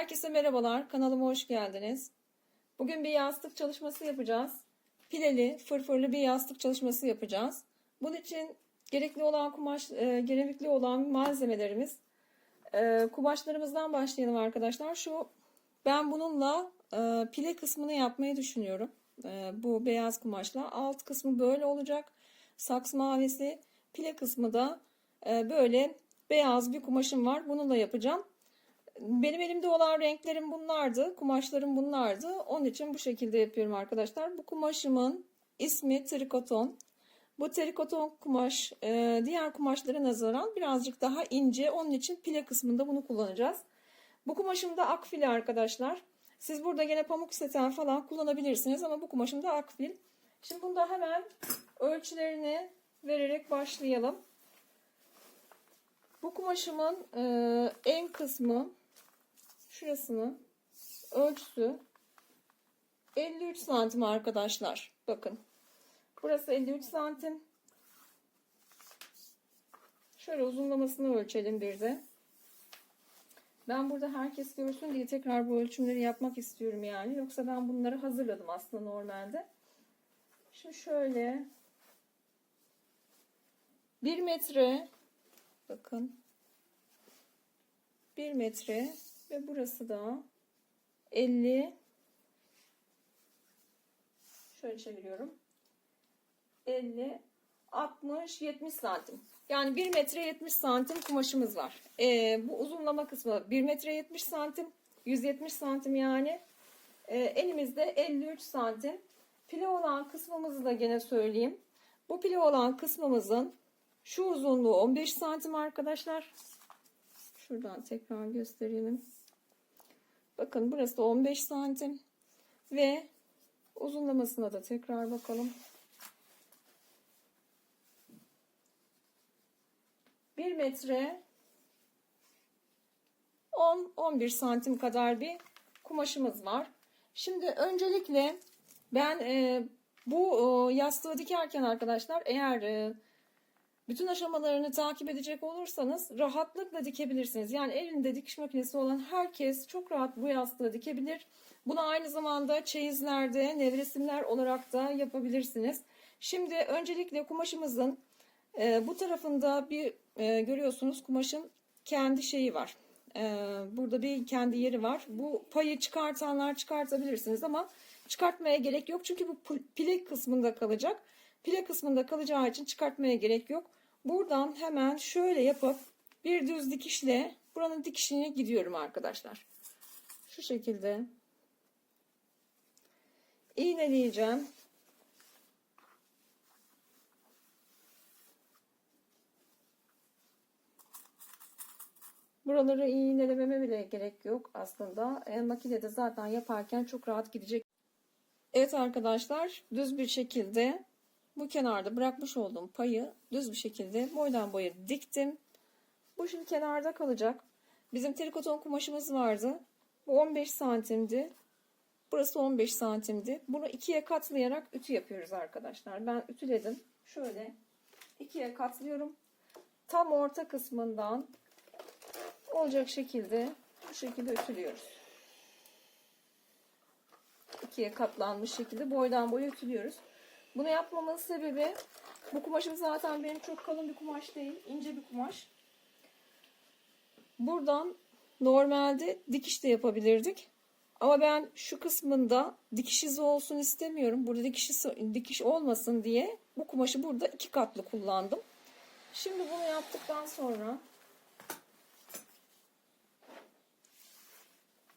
Herkese merhabalar. Kanalıma hoş geldiniz. Bugün bir yastık çalışması yapacağız. Pileli, fırfırlı bir yastık çalışması yapacağız. Bunun için gerekli olan kumaş, e, gerekli olan malzemelerimiz. E, kumaşlarımızdan başlayalım arkadaşlar. Şu ben bununla e, pile kısmını yapmayı düşünüyorum. E, bu beyaz kumaşla. Alt kısmı böyle olacak. Saks mavisi. Pile kısmı da e, böyle beyaz bir kumaşım var. Bununla yapacağım. Benim elimde olan renklerim bunlardı. Kumaşlarım bunlardı. Onun için bu şekilde yapıyorum arkadaşlar. Bu kumaşımın ismi trikoton. Bu trikoton kumaş e, diğer kumaşlara nazaran birazcık daha ince. Onun için pile kısmında bunu kullanacağız. Bu kumaşım da akfil arkadaşlar. Siz burada gene pamuk seten falan kullanabilirsiniz ama bu kumaşım da akfil. Şimdi bunda hemen ölçülerini vererek başlayalım. Bu kumaşımın e, en kısmı şurasının ölçüsü 53 santim arkadaşlar. Bakın. Burası 53 santim. Şöyle uzunlamasını ölçelim bir de. Ben burada herkes görsün diye tekrar bu ölçümleri yapmak istiyorum yani. Yoksa ben bunları hazırladım aslında normalde. Şimdi şöyle 1 metre bakın 1 metre ve burası da 50 şöyle çeviriyorum. 50 60 70 santim. Yani 1 metre 70 santim kumaşımız var. Ee, bu uzunlama kısmı 1 metre 70 santim 170 santim yani. Ee, elimizde 53 santim. Pile olan kısmımızı da gene söyleyeyim. Bu pile olan kısmımızın şu uzunluğu 15 santim arkadaşlar. Şuradan tekrar göstereyim Bakın burası 15 santim ve uzunlamasına da tekrar bakalım. 1 metre 10-11 santim kadar bir kumaşımız var. Şimdi öncelikle ben e, bu e, yastığı dikerken arkadaşlar eğer e, bütün aşamalarını takip edecek olursanız rahatlıkla dikebilirsiniz. Yani elinde dikiş makinesi olan herkes çok rahat bu yastığı dikebilir. Bunu aynı zamanda çeyizlerde, nevresimler olarak da yapabilirsiniz. Şimdi öncelikle kumaşımızın e, bu tarafında bir e, görüyorsunuz kumaşın kendi şeyi var. E, burada bir kendi yeri var. Bu payı çıkartanlar çıkartabilirsiniz ama çıkartmaya gerek yok. Çünkü bu pile kısmında kalacak. Pile kısmında kalacağı için çıkartmaya gerek yok. Buradan hemen şöyle yapıp bir düz dikişle buranın dikişine gidiyorum arkadaşlar. Şu şekilde iğneleyeceğim. Buraları iğnelememe bile gerek yok aslında. E, makinede zaten yaparken çok rahat gidecek. Evet arkadaşlar düz bir şekilde bu kenarda bırakmış olduğum payı düz bir şekilde boydan boya diktim. Bu şimdi kenarda kalacak. Bizim trikoton kumaşımız vardı. Bu 15 santimdi. Burası 15 santimdi. Bunu ikiye katlayarak ütü yapıyoruz arkadaşlar. Ben ütüledim. Şöyle ikiye katlıyorum. Tam orta kısmından olacak şekilde bu şekilde ütülüyoruz. İkiye katlanmış şekilde boydan boya ütülüyoruz. Bunu yapmamın sebebi bu kumaşım zaten benim çok kalın bir kumaş değil. ince bir kumaş. Buradan normalde dikiş de yapabilirdik. Ama ben şu kısmında dikiş izi olsun istemiyorum. Burada dikiş, dikiş olmasın diye bu kumaşı burada iki katlı kullandım. Şimdi bunu yaptıktan sonra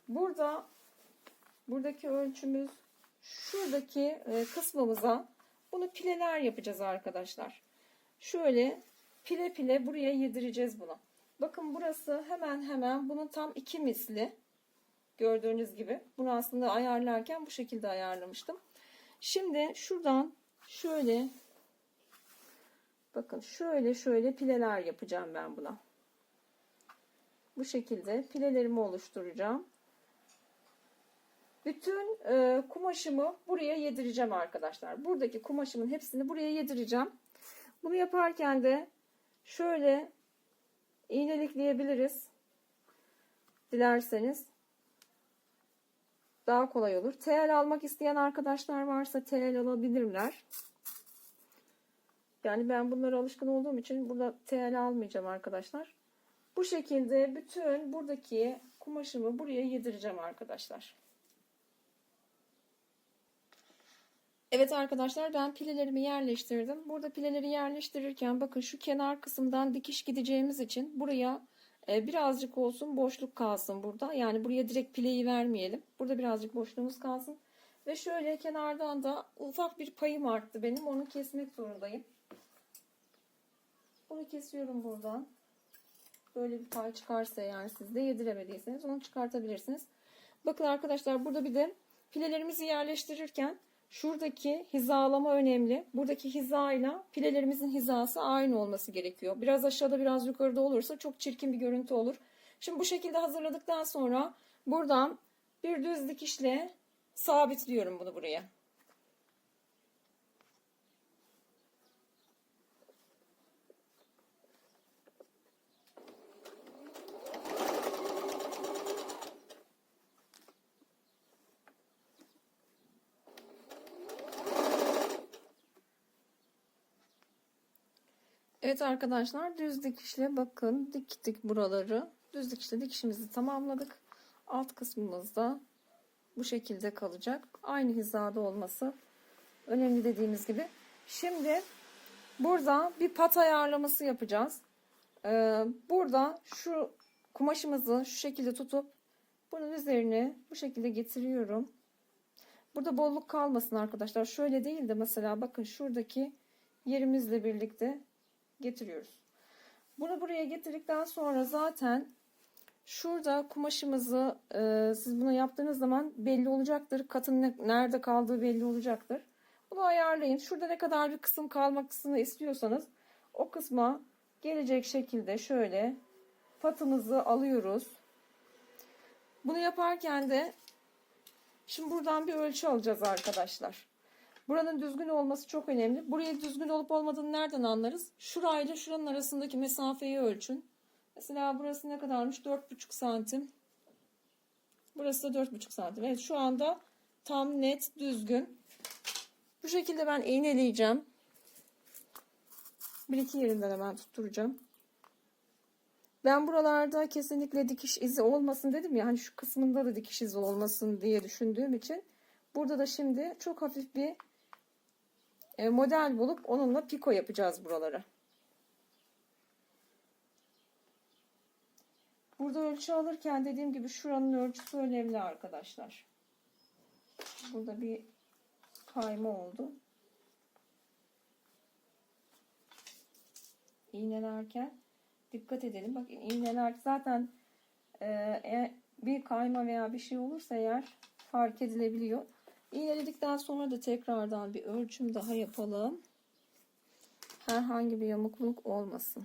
burada buradaki ölçümüz şuradaki e, kısmımıza bunu pileler yapacağız arkadaşlar. Şöyle pile pile buraya yedireceğiz bunu. Bakın burası hemen hemen bunun tam iki misli. Gördüğünüz gibi. Bunu aslında ayarlarken bu şekilde ayarlamıştım. Şimdi şuradan şöyle bakın şöyle şöyle pileler yapacağım ben buna. Bu şekilde pilelerimi oluşturacağım. Bütün e, kumaşımı buraya yedireceğim arkadaşlar. Buradaki kumaşımın hepsini buraya yedireceğim. Bunu yaparken de şöyle iğnelikleyebiliriz. Dilerseniz. daha kolay olur. TL almak isteyen arkadaşlar varsa TL alabilirler. Yani ben bunlara alışkın olduğum için burada TL almayacağım arkadaşlar. Bu şekilde bütün buradaki kumaşımı buraya yedireceğim arkadaşlar. Evet arkadaşlar ben pilelerimi yerleştirdim. Burada pileleri yerleştirirken bakın şu kenar kısımdan dikiş gideceğimiz için buraya e, birazcık olsun boşluk kalsın burada. Yani buraya direkt pileyi vermeyelim. Burada birazcık boşluğumuz kalsın. Ve şöyle kenardan da ufak bir payım arttı benim. Onu kesmek zorundayım. Bunu kesiyorum buradan. Böyle bir pay çıkarsa yani siz de yediremediyseniz onu çıkartabilirsiniz. Bakın arkadaşlar burada bir de pilelerimizi yerleştirirken şuradaki hizalama önemli. Buradaki hizayla pilelerimizin hizası aynı olması gerekiyor. Biraz aşağıda biraz yukarıda olursa çok çirkin bir görüntü olur. Şimdi bu şekilde hazırladıktan sonra buradan bir düz dikişle sabitliyorum bunu buraya. Evet arkadaşlar düz dikişle bakın diktik buraları. Düz dikişle dikişimizi tamamladık. Alt kısmımızda bu şekilde kalacak. Aynı hizada olması önemli dediğimiz gibi. Şimdi burada bir pat ayarlaması yapacağız. Ee, burada şu kumaşımızı şu şekilde tutup bunun üzerine bu şekilde getiriyorum. Burada bolluk kalmasın arkadaşlar. Şöyle değil de mesela bakın şuradaki yerimizle birlikte getiriyoruz. Bunu buraya getirdikten sonra zaten şurada kumaşımızı e, siz bunu yaptığınız zaman belli olacaktır. Katın ne, nerede kaldığı belli olacaktır. Bunu ayarlayın. Şurada ne kadar bir kısım kalmasını istiyorsanız o kısma gelecek şekilde şöyle patımızı alıyoruz. Bunu yaparken de şimdi buradan bir ölçü alacağız arkadaşlar. Buranın düzgün olması çok önemli. Buraya düzgün olup olmadığını nereden anlarız? Şurayla şuranın arasındaki mesafeyi ölçün. Mesela burası ne kadarmış? 4,5 santim. Burası da 4,5 santim. Evet şu anda tam net düzgün. Bu şekilde ben iğneleyeceğim. Bir iki yerinden hemen tutturacağım. Ben buralarda kesinlikle dikiş izi olmasın dedim ya. Hani şu kısmında da dikiş izi olmasın diye düşündüğüm için. Burada da şimdi çok hafif bir model bulup onunla piko yapacağız buraları. Burada ölçü alırken dediğim gibi şuranın ölçüsü önemli arkadaşlar. Burada bir kayma oldu. İğnelerken dikkat edelim. Bak iğneler zaten e, e, bir kayma veya bir şey olursa eğer fark edilebiliyor. İğneledikten sonra da tekrardan bir ölçüm daha yapalım. Herhangi bir yamukluk olmasın.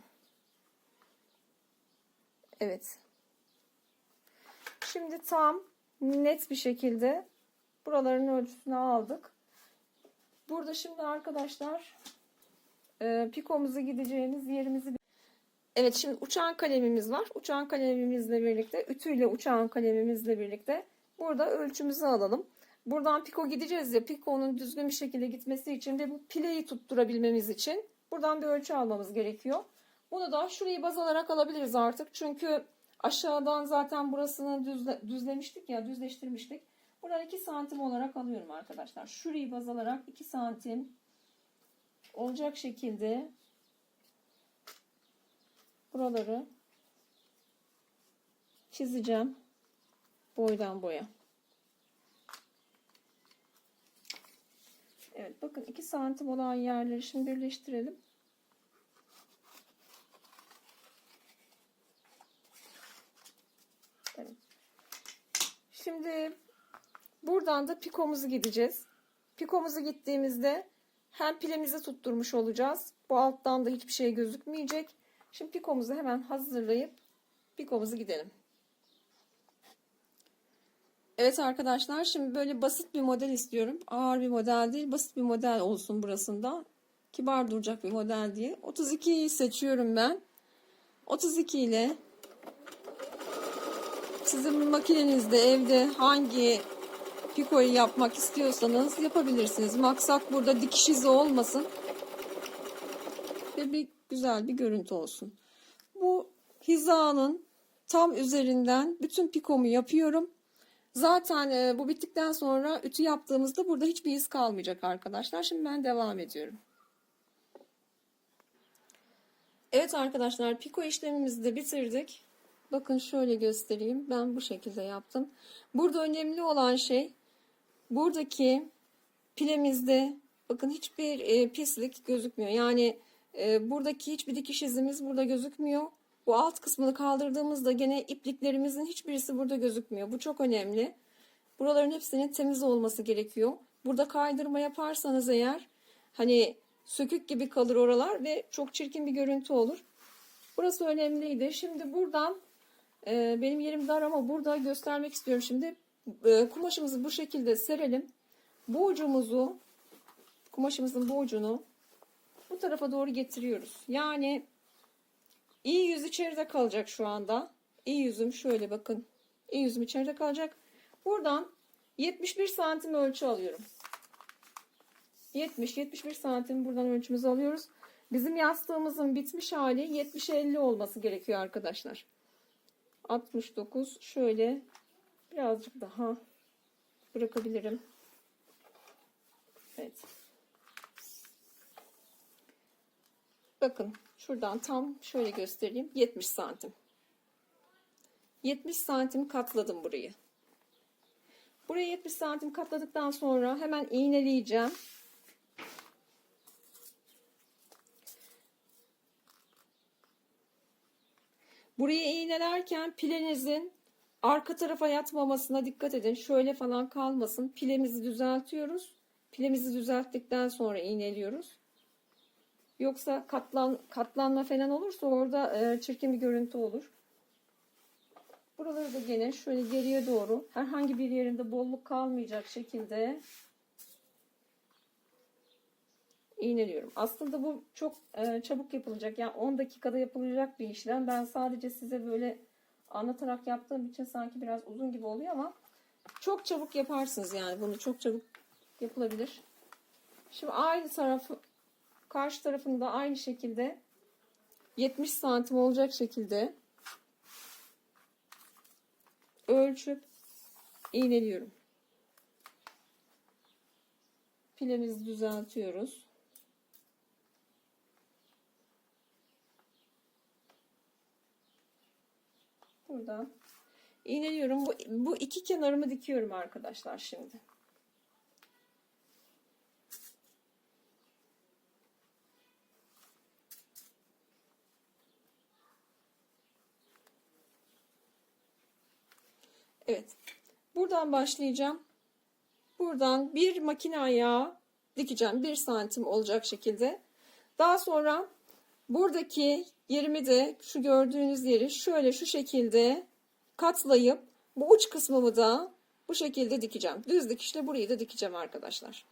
Evet. Şimdi tam net bir şekilde buraların ölçüsünü aldık. Burada şimdi arkadaşlar e, pikomuzu gideceğimiz yerimizi Evet şimdi uçan kalemimiz var. Uçan kalemimizle birlikte ütüyle uçan kalemimizle birlikte burada ölçümüzü alalım. Buradan piko gideceğiz ya pikonun düzgün bir şekilde gitmesi için ve bu pileyi tutturabilmemiz için buradan bir ölçü almamız gerekiyor. Bunu da şurayı baz alarak alabiliriz artık. Çünkü aşağıdan zaten burasını düzle, düzlemiştik ya düzleştirmiştik. Buradan 2 santim olarak alıyorum arkadaşlar. Şurayı baz alarak 2 santim olacak şekilde buraları çizeceğim boydan boya. Bakın 2 santim olan yerleri şimdi birleştirelim. Şimdi buradan da pikomuzu gideceğiz. Pikomuzu gittiğimizde hem pilemizi tutturmuş olacağız. Bu alttan da hiçbir şey gözükmeyecek. Şimdi pikomuzu hemen hazırlayıp pikomuzu gidelim. Evet arkadaşlar şimdi böyle basit bir model istiyorum. Ağır bir model değil basit bir model olsun burasında. Kibar duracak bir model diye. 32'yi seçiyorum ben. 32 ile sizin makinenizde evde hangi pikoyu yapmak istiyorsanız yapabilirsiniz. Maksat burada dikiş izi olmasın. Ve bir güzel bir görüntü olsun. Bu hizanın tam üzerinden bütün pikomu yapıyorum. Zaten e, bu bittikten sonra ütü yaptığımızda burada hiçbir iz kalmayacak arkadaşlar. Şimdi ben devam ediyorum. Evet arkadaşlar piko işlemimizi de bitirdik. Bakın şöyle göstereyim. Ben bu şekilde yaptım. Burada önemli olan şey buradaki pilemizde bakın hiçbir e, pislik gözükmüyor. Yani e, buradaki hiçbir dikiş izimiz burada gözükmüyor. Bu alt kısmını kaldırdığımızda gene ipliklerimizin hiçbirisi burada gözükmüyor. Bu çok önemli. Buraların hepsinin temiz olması gerekiyor. Burada kaydırma yaparsanız eğer hani sökük gibi kalır oralar ve çok çirkin bir görüntü olur. Burası önemliydi. Şimdi buradan e, benim yerim dar ama burada göstermek istiyorum. Şimdi e, kumaşımızı bu şekilde serelim. Bu ucumuzu kumaşımızın bu ucunu bu tarafa doğru getiriyoruz. Yani iyi yüz içeride kalacak şu anda. İyi yüzüm şöyle bakın. İyi yüzüm içeride kalacak. Buradan 71 santim ölçü alıyorum. 70-71 santim buradan ölçümüzü alıyoruz. Bizim yastığımızın bitmiş hali 70-50 olması gerekiyor arkadaşlar. 69 şöyle birazcık daha bırakabilirim. Evet. Bakın şuradan tam şöyle göstereyim. 70 santim. 70 santim katladım burayı. Buraya 70 santim katladıktan sonra hemen iğneleyeceğim. Burayı iğnelerken pilenizin arka tarafa yatmamasına dikkat edin. Şöyle falan kalmasın. Pilemizi düzeltiyoruz. Pilemizi düzelttikten sonra iğneliyoruz. Yoksa katlan, katlanma falan olursa orada e, çirkin bir görüntü olur. Buraları da gene şöyle geriye doğru herhangi bir yerinde bolluk kalmayacak şekilde iğneliyorum. Aslında bu çok e, çabuk yapılacak. Yani 10 dakikada yapılacak bir işlem. Ben sadece size böyle anlatarak yaptığım için sanki biraz uzun gibi oluyor ama çok çabuk yaparsınız yani. Bunu çok çabuk yapılabilir. Şimdi aynı tarafı karşı tarafını da aynı şekilde 70 santim olacak şekilde ölçüp iğneliyorum. Pilemizi düzeltiyoruz. Buradan iğneliyorum. Bu, bu iki kenarımı dikiyorum arkadaşlar şimdi. Evet. Buradan başlayacağım. Buradan bir makine ayağı dikeceğim. Bir santim olacak şekilde. Daha sonra buradaki yerimi de şu gördüğünüz yeri şöyle şu şekilde katlayıp bu uç kısmımı da bu şekilde dikeceğim. Düz dikişle burayı da dikeceğim arkadaşlar.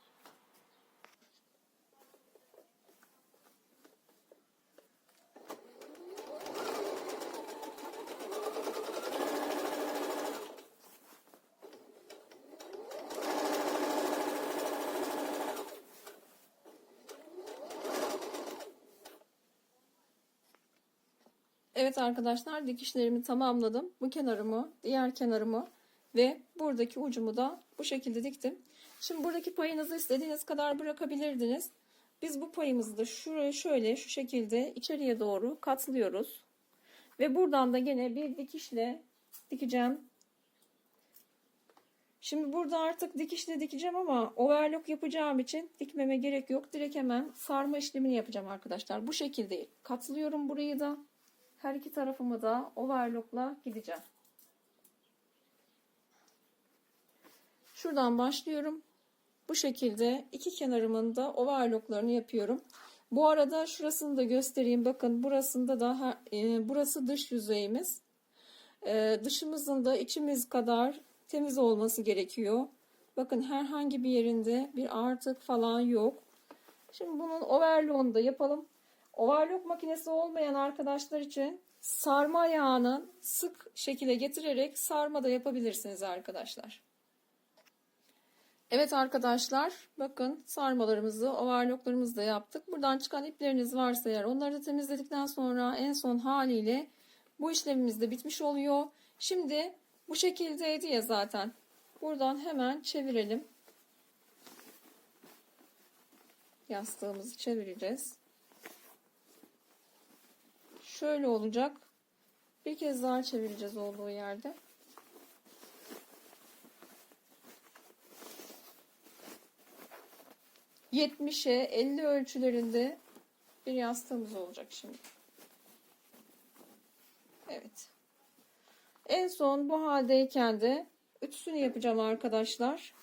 Evet arkadaşlar dikişlerimi tamamladım. Bu kenarımı, diğer kenarımı ve buradaki ucumu da bu şekilde diktim. Şimdi buradaki payınızı istediğiniz kadar bırakabilirdiniz. Biz bu payımızı da şuraya şöyle şu şekilde içeriye doğru katlıyoruz. Ve buradan da gene bir dikişle dikeceğim. Şimdi burada artık dikişle dikeceğim ama overlock yapacağım için dikmeme gerek yok. Direkt hemen sarma işlemini yapacağım arkadaşlar. Bu şekilde katlıyorum burayı da. Her iki tarafımı da overlockla gideceğim. Şuradan başlıyorum. Bu şekilde iki kenarımın da overlocklarını yapıyorum. Bu arada şurasını da göstereyim. Bakın burasında da e, burası dış yüzeyimiz. E, dışımızın da içimiz kadar temiz olması gerekiyor. Bakın herhangi bir yerinde bir artık falan yok. Şimdi bunun overlock'unu da yapalım. Overlock makinesi olmayan arkadaşlar için sarma ayağını sık şekilde getirerek sarma da yapabilirsiniz arkadaşlar. Evet arkadaşlar bakın sarmalarımızı overlocklarımızı da yaptık. Buradan çıkan ipleriniz varsa eğer onları da temizledikten sonra en son haliyle bu işlemimiz de bitmiş oluyor. Şimdi bu şekildeydi ya zaten. Buradan hemen çevirelim. Yastığımızı çevireceğiz. Şöyle olacak. Bir kez daha çevireceğiz olduğu yerde. Yetmişe 50 ölçülerinde bir yastığımız olacak şimdi. Evet. En son bu haldeyken de ütüsünü yapacağım arkadaşlar.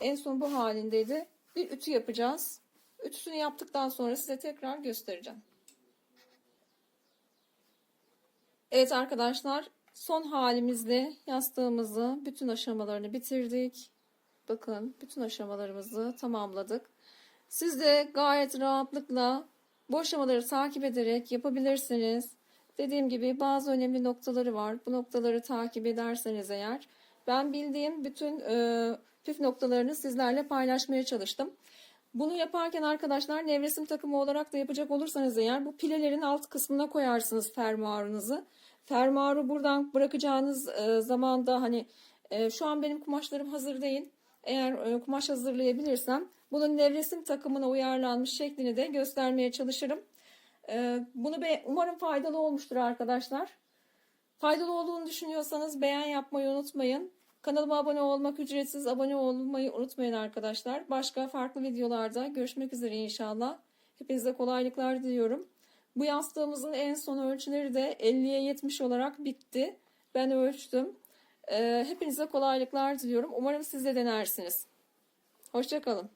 En son bu halindeydi. Bir ütü yapacağız. Ütüsünü yaptıktan sonra size tekrar göstereceğim. Evet arkadaşlar son halimizde yastığımızı bütün aşamalarını bitirdik. Bakın bütün aşamalarımızı tamamladık. Siz de gayet rahatlıkla bu aşamaları takip ederek yapabilirsiniz. Dediğim gibi bazı önemli noktaları var. Bu noktaları takip ederseniz eğer ben bildiğim bütün e, püf noktalarını sizlerle paylaşmaya çalıştım. Bunu yaparken arkadaşlar nevresim takımı olarak da yapacak olursanız eğer bu pilelerin alt kısmına koyarsınız fermuarınızı. Fermuarı buradan bırakacağınız e, zamanda hani e, şu an benim kumaşlarım hazır değil. Eğer e, kumaş hazırlayabilirsem bunun nevresim takımına uyarlanmış şeklini de göstermeye çalışırım. E, bunu be, umarım faydalı olmuştur arkadaşlar. Faydalı olduğunu düşünüyorsanız beğen yapmayı unutmayın. Kanalıma abone olmak ücretsiz. Abone olmayı unutmayın arkadaşlar. Başka farklı videolarda görüşmek üzere inşallah. Hepinize kolaylıklar diliyorum. Bu yastığımızın en son ölçüleri de 50'ye 70 olarak bitti. Ben ölçtüm. Ee, hepinize kolaylıklar diliyorum. Umarım siz de denersiniz. Hoşçakalın.